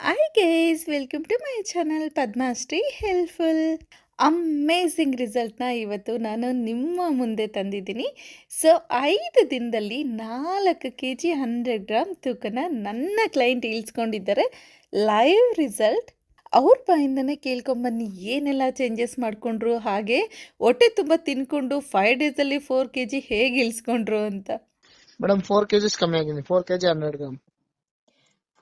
Hi guys welcome to my channel Padmashri helpful amazing ರಿಸಲ್ಟ್ನ ಇವತ್ತು ನಾನು ನಿಮ್ಮ ಮುಂದೆ ತಂದಿದ್ದೀನಿ. ಸೊ ಐದು ದಿನದಲ್ಲಿ ನಾಲ್ಕು ಕೆ ಜಿ ಹಂಡ್ರೆಡ್ ಗ್ರಾಮ್ ತೂಕನ ನನ್ನ ಕ್ಲೈಂಟ್ ಇಳಿಸ್ಕೊಂಡಿದ್ದಾರೆ. ಲೈವ್ ರಿಸಲ್ಟ್ ಅವ್ರ ಬಾಯಿಂದನೇ ಕೇಳ್ಕೊಂಬನ್ನಿ ಏನೆಲ್ಲ ಚೇಂಜಸ್ ಮಾಡಿಕೊಂಡ್ರು, ಹಾಗೆ ಹೊಟ್ಟೆ ತುಂಬ ತಿನ್ಕೊಂಡು ಫೈವ್ ಡೇಸಲ್ಲಿ ಫೋರ್ ಕೆ ಜಿ ಹೇಗೆ ಇಳಿಸ್ಕೊಂಡ್ರು ಅಂತ. ಮೇಡಮ್ ಫೋರ್ ಕೆಜಿಸ್ ಕಮ್ಮಿ ಆಗಿದೆ four KG hundred gram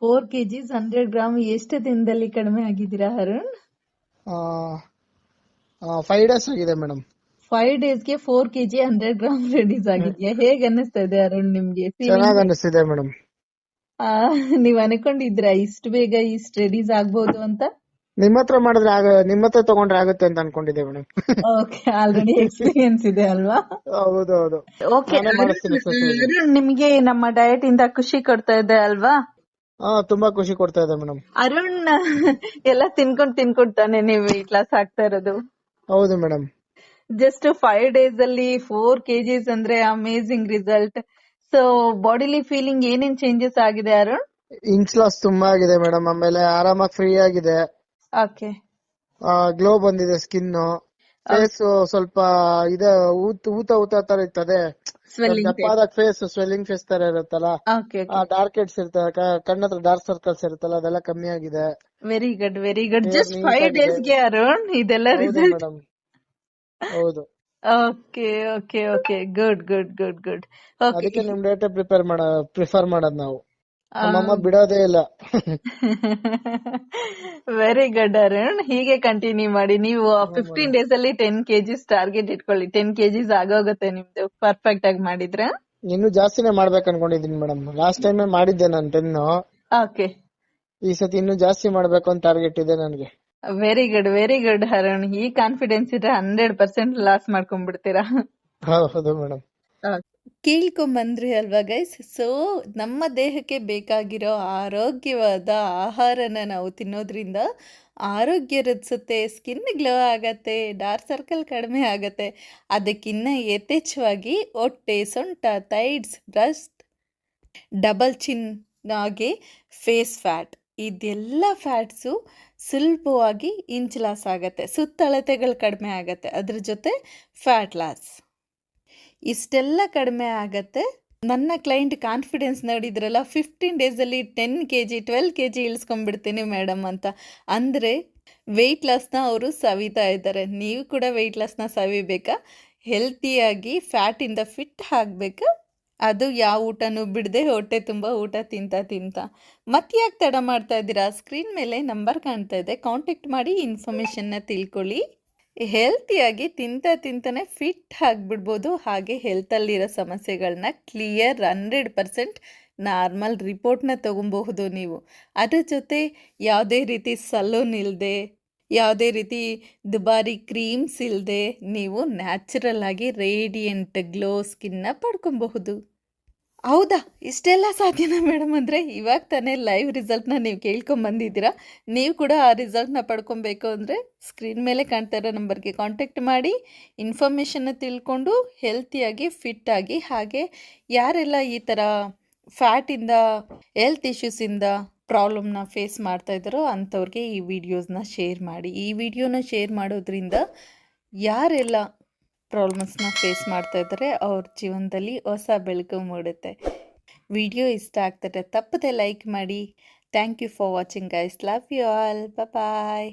four K Gs hundred gram ಎಷ್ಟು ದಿನದಲ್ಲಿ ಕಡಿಮೆ ಆಗಿದ್ದೀರಾ ಅರುಣ್? ಫೈವ್ ಡೇಸ್ ಆಗಿದೆ ಮೇಡಮ್ ಫೈವ್ ಡೇಸ್ಗೆ ಫೋರ್ ಕೆಜಿ ಹಂಡ್ರೆಡ್ ಗ್ರಾಮ್ ರೆಡೀಸ್ ಆಗಿದ್ಯಾ? ಹೇಗ್ ಅನ್ನಿಸ್ತಾ ಇದೆ ಅರುಣ್ ನಿಮ್ಗೆ? ಚೆನ್ನಾಗಿ ಅನಿಸ್ತಿದೆ ಮೇಡಮ್ ಆ, ನೀವ್ ಅನ್ಕೊಂಡಿದ್ರಾ ಇಷ್ಟು ಬೇಗ ಇಷ್ಟು ರೆಡೀಸ್ ಆಗ್ಬಹುದು ಅಂತ? ನಿಮ್ಮ ಹತ್ರ ಮಾಡಿದ್ರೆ ಆಗ ನಿಮ್ಮ ಹತ್ರ ತಗೊಂಡ್ರೆ ಆಗುತ್ತೆ ಅಂತ ಅನ್ಕೊಂಡಿದ್ದೆ ಮೇಡಮ್ ಓಕೆ ಆಲ್ರೆಡಿ ಎಕ್ಸ್ಪೀರಿಯನ್ಸ್ ಇದೆ ಅಲ್ವಾ? ಹೌದು ಹೌದು ಓಕೆ ನಿಮ್ಗೆ ನಮ್ಮ ಡಯಟ್ ಇಂದ ಖುಷಿ ಕೊಡ್ತಾ ಇದೆ ಅಲ್ವಾ? ಹಾ ತುಂಬಾ ಖುಷಿ ಕೊಡ್ತಾ ಇದೆ ಮೇಡಮ್. ಅರುಣ್ ಎಲ್ಲ ತಿನ್ಕೊಂಡ್ ತಿನ್ಕೊಂಡ್ ತಾನೆ ನೀವು ಈ ಕ್ಲಾಸ್ ಆಗ್ತಾ ಇರೋದು. ಹೌದು ಮೇಡಂ ಜಸ್ಟ್ ಫೈವ್ ಡೇಸ್ ಅಲ್ಲಿ ಫೋರ್ ಕೆಜಿಸ್ ಅಂದ್ರೆ amazing result so bodily feeling ಏನೇನ್ ಚೇಂಜಸ್ ಆಗಿದೆ ಅರುಣ್? ಇಂಚ್ ಲಾಸ್ ತುಂಬಾ ಆಗಿದೆ ಮೇಡಮ್ ಆಮೇಲೆ ಆರಾಮಾಗಿ ಫ್ರೀ ಆಗಿದೆ. ಓಕೆ ಗ್ಲೋ ಬಂದಿದೆ ಸ್ಕಿನ್ ಫೇಸ್ ಸ್ವಲ್ಪ ಇದು ಊತ ಊತ ಊತ ತರ ಇರ್ತದೆ. ಸ್ವೆಲ್ಲಿಂಗ್ ದಪ್ಪಾದ ಫೇಸ್ ಸ್ವೆಲ್ಲಿಂಗ್ ಫೇಸ್ ತರ ಇರುತ್ತಲ್ಲ? ಡಾರ್ಕ್ ಹೆಡ್ಸ್ ಇರ್ತದೆ ಕ- ಕಣ್ಣತ್ರ ಡಾರ್ಕ್ ಸರ್ಕಲ್ಸ್ ಇರುತ್ತಲ್ಲ ಅದೆಲ್ಲ ಕಮ್ಮಿ ಆಗಿದೆ. Very good very good just five. ಡೇಸ್ಗೆ ಅರುಣ್ ಇದೆಲ್ಲ ರಿಸಲ್ಟ್ ಹೌದು. Okay okay okay good good good good ಅದಕ್ಕೆ ನಿಮ್ ಡೇಟಾ ಪ್ರಿಪೇರ್ ಮಾಡ ಪ್ರಿಫರ್ ಮಾಡೋದ್ ನಾವು. ನಮ್ಮಮ್ಮ ಬಿಡೋದೇ ಇಲ್ಲ. Very good Arun. ಹೀಗೆ ಕಂಟಿನ್ಯೂ ಮಾಡಿ. ನೀವು ಫಿಫ್ಟೀನ್ ಡೇಸ್ ಅಲ್ಲಿ ಟೆನ್ ಕೆಜಿಸ್ ಟಾರ್ಗೆಟ್ ಇಟ್ಕೊಳ್ಳಿ. ಟೆನ್ ಕೆಜಿಸ್ ಆಗೋಗುತ್ತೆ ನಿಮ್ದು. ಪರ್ಫೆಕ್ಟ್ ಆಗಿ ಮಾಡಿದ್ರೆ. ಇನ್ನು ಜಾಸ್ತಿನೇ ಮಾಡ್ಬೇಕು ಅನ್ಕೊಂಡಿದೀನಿ ಮೇಡಮ್. ಲಾಸ್ಟ್ ಟೈಮ್ ಮಾಡಿದ್ದೆ ನಾನು ಟೆನ್ ಓಕೆ ಈ ಸತಿ ಇನ್ನು ಜಾಸ್ತಿ ಮಾಡ್ಬೇಕು ಅಂತ ಟಾರ್ಗೆಟ್ ಇದೆ ನನಗೆ. Very good very good Arun. ಈ ಕಾನ್ಫಿಡೆನ್ಸ್ ಇದ್ರೆ ಹಂಡ್ರೆಡ್ ಪರ್ಸೆಂಟ್ ಲಾಸ್ ಮಾಡ್ಕೊಂಡ್ಬಿಡ್ತೀರಾ? ಹೌದು ಮೇಡಮ್. ಕೇಳ್ಕೊಂಬಂದ್ರಿ ಅಲ್ವಾ ಗೈಸ್ ಸೊ ನಮ್ಮ ದೇಹಕ್ಕೆ ಬೇಕಾಗಿರೋ ಆರೋಗ್ಯವಾದ ಆಹಾರನ ನಾವು ತಿನ್ನೋದ್ರಿಂದ ಆರೋಗ್ಯ ವೃದ್ಧಿಸುತ್ತೆ ಸ್ಕಿನ್ ಗ್ಲೋ ಆಗತ್ತೆ ಡಾರ್ಕ್ ಸರ್ಕಲ್ ಕಡಿಮೆ ಆಗತ್ತೆ. ಅದಕ್ಕಿನ್ನ ಯಥೇಚ್ಛವಾಗಿ ಹೊಟ್ಟೆ, ಸೊಂಟ ಥೈಡ್ಸ್ ಬ್ರಸ್ಟ್ ಡಬಲ್ ಚಿನ್ ಹಾಗೆ ಫೇಸ್ ಫ್ಯಾಟ್ ಇದೆಲ್ಲ ಫ್ಯಾಟ್ಸು ಸುಲಭವಾಗಿ ಇಂಚ್ ಲಾಸ್ ಆಗುತ್ತೆ. ಸುತ್ತಳತೆಗಳು ಕಡಿಮೆ ಆಗುತ್ತೆ. ಅದ್ರ ಜೊತೆ ಫ್ಯಾಟ್ ಲಾಸ್ ಇಷ್ಟೆಲ್ಲ ಕಡಿಮೆ ಆಗತ್ತೆ. ನನ್ನ ಕ್ಲೈಂಟ್ ಕಾನ್ಫಿಡೆನ್ಸ್ ನೋಡಿದ್ರಲ್ಲ ಫಿಫ್ಟೀನ್ ಡೇಸಲ್ಲಿ ten K G twelve K G ಇಳಿಸ್ಕೊಂಡ್ಬಿಡ್ತೀನಿ madam ಅಂತ. ಅಂದರೆ ವೆಯ್ಟ್ ಲಾಸ್ನ ಅವರು ಸವಿತಾ ಇದ್ದಾರೆ. ನೀವು ಕೂಡ ವೆಯ್ಟ್ ಲಾಸ್ನ ಸವಿಬೇಕಾ? ಹೆಲ್ತಿಯಾಗಿ ಫ್ಯಾಟಿಂದ ಫಿಟ್ ಆಗಬೇಕಾ? ಅದು ಯಾವ ಊಟನೂ ಬಿಡದೆ ಹೊಟ್ಟೆ ತುಂಬ ಊಟ ತಿಂತ ತಿಂತ. ಮತ್ತೆ ಯಾಕೆ ತಡ ಮಾಡ್ತಾ ಇದ್ದೀರಾ? ಸ್ಕ್ರೀನ್ ಮೇಲೆ ನಂಬರ್ ಕಾಣ್ತಾ ಇದೆ. ಕಾಂಟ್ಯಾಕ್ಟ್ ಮಾಡಿ ಇನ್ಫಾರ್ಮೇಷನ್ನ ತಿಳ್ಕೊಳ್ಳಿ. ಹೆಲ್ತಿಯಾಗಿ ತಿಂತ ತಿಂತಾನೆ ಫಿಟ್ ಆಗಿಬಿಡ್ಬೋದು. ಹಾಗೆ ಹೆಲ್ತಲ್ಲಿರೋ ಸಮಸ್ಯೆಗಳನ್ನ ಕ್ಲಿಯರ್ ಹಂಡ್ರೆಡ್ ಪರ್ಸೆಂಟ್ ನಾರ್ಮಲ್ ರಿಪೋರ್ಟ್ನ ತೊಗೊಬಹುದು ನೀವು. ಅದರ ಜೊತೆ ಯಾವುದೇ ರೀತಿ ಸಲೂನ್ ಇಲ್ಲದೆ ಯಾವುದೇ ರೀತಿ ದುಬಾರಿ ಕ್ರೀಮ್ಸ್ ಇಲ್ಲದೆ ನೀವು ನ್ಯಾಚುರಲ್ ಆಗಿ ರೇಡಿಯಂಟ್ ಗ್ಲೋ ಸ್ಕಿನ್ನ ಪಡ್ಕೊಬಹುದು. ಹೌದಾ? ಇಷ್ಟೆಲ್ಲ ಸಾಧ್ಯನಾ ಮೇಡಮ್ ಅಂದರೆ ಇವಾಗ ತಾನೇ ಲೈವ್ ರಿಸಲ್ಟ್ನ ನೀವು ಕೇಳ್ಕೊಂಬಂದಿದ್ದೀರಾ ನೀವು ಕೂಡ ಆ ರಿಸಲ್ಟ್ನ ಪಡ್ಕೊಬೇಕು ಅಂದರೆ ಸ್ಕ್ರೀನ್ ಮೇಲೆ ಕಾಣ್ತಾ ಇರೋ ನಂಬರ್ಗೆ ಕಾಂಟ್ಯಾಕ್ಟ್ ಮಾಡಿ ಇನ್ಫಾರ್ಮೇಷನ್ನ ತಿಳ್ಕೊಂಡು ಹೆಲ್ತಿಯಾಗಿ ಫಿಟ್ಟಾಗಿ ಹಾಗೆ ಯಾರೆಲ್ಲ ಈ ಥರ ಫ್ಯಾಟಿಂದ ಹೆಲ್ತ್ ಇಶ್ಯೂಸಿಂದ ಪ್ರಾಬ್ಲಮ್ನ ಫೇಸ್ ಮಾಡ್ತಾ ಇದ್ದಾರೋ ಅಂಥವ್ರಿಗೆ ಈ ವಿಡಿಯೋಸ್ನ ಶೇರ್ ಮಾಡಿ. ಈ ವಿಡಿಯೋನ ಶೇರ್ ಮಾಡೋದ್ರಿಂದ ಯಾರೆಲ್ಲ ಪ್ರಾಬ್ಲಮ್ಸ್ನ ಫೇಸ್ ಮಾಡ್ತಾ ಇದ್ದಾರೆ ಅವ್ರ ಜೀವನದಲ್ಲಿ ಹೊಸ ಬೆಳಕು ಮೂಡುತ್ತೆ. ವಿಡಿಯೋ ಇಷ್ಟ ಆಗ್ತದೆ ತಪ್ಪದೆ ಲೈಕ್ ಮಾಡಿ. Thank you for watching guys love you all bye